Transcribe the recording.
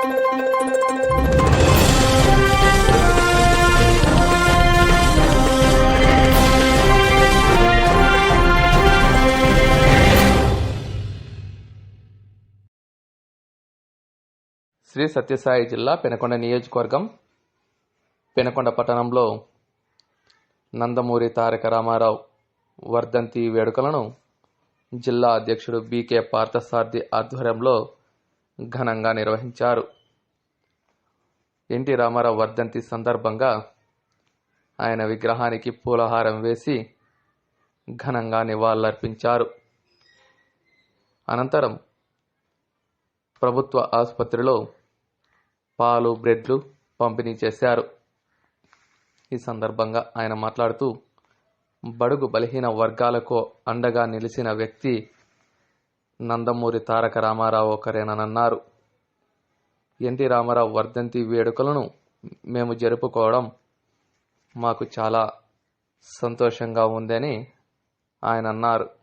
శ్రీ సత్యసాయి జిల్లా పెనకొండ నియోజకవర్గం పెనకొండ పట్టణంలో నందమూరి తారక రామారావు వర్ధంతి వేడుకలను జిల్లా అధ్యక్షుడు బీకే పార్థసారథి ఆధ్వర్యంలో ఘనంగా నిర్వహించారు. ఎన్టీ రామారావు వర్ధంతి సందర్భంగా ఆయన విగ్రహానికి పూలహారం వేసి ఘనంగా నివాళులర్పించారు. అనంతరం ప్రభుత్వ ఆసుపత్రిలో పాలు బ్రెడ్లు పంపిణీ చేశారు. ఈ సందర్భంగా ఆయన మాట్లాడుతూ బడుగు బలహీన వర్గాలకు అండగా నిలిచిన వ్యక్తి నందమూరి తారక రామారావు ఒకరేనన్నారు. ఎన్టీ రామారావు వర్ధంతి వేడుకలను మేము జరుపుకోవడం మాకు చాలా సంతోషంగా ఉందని ఆయన అన్నారు.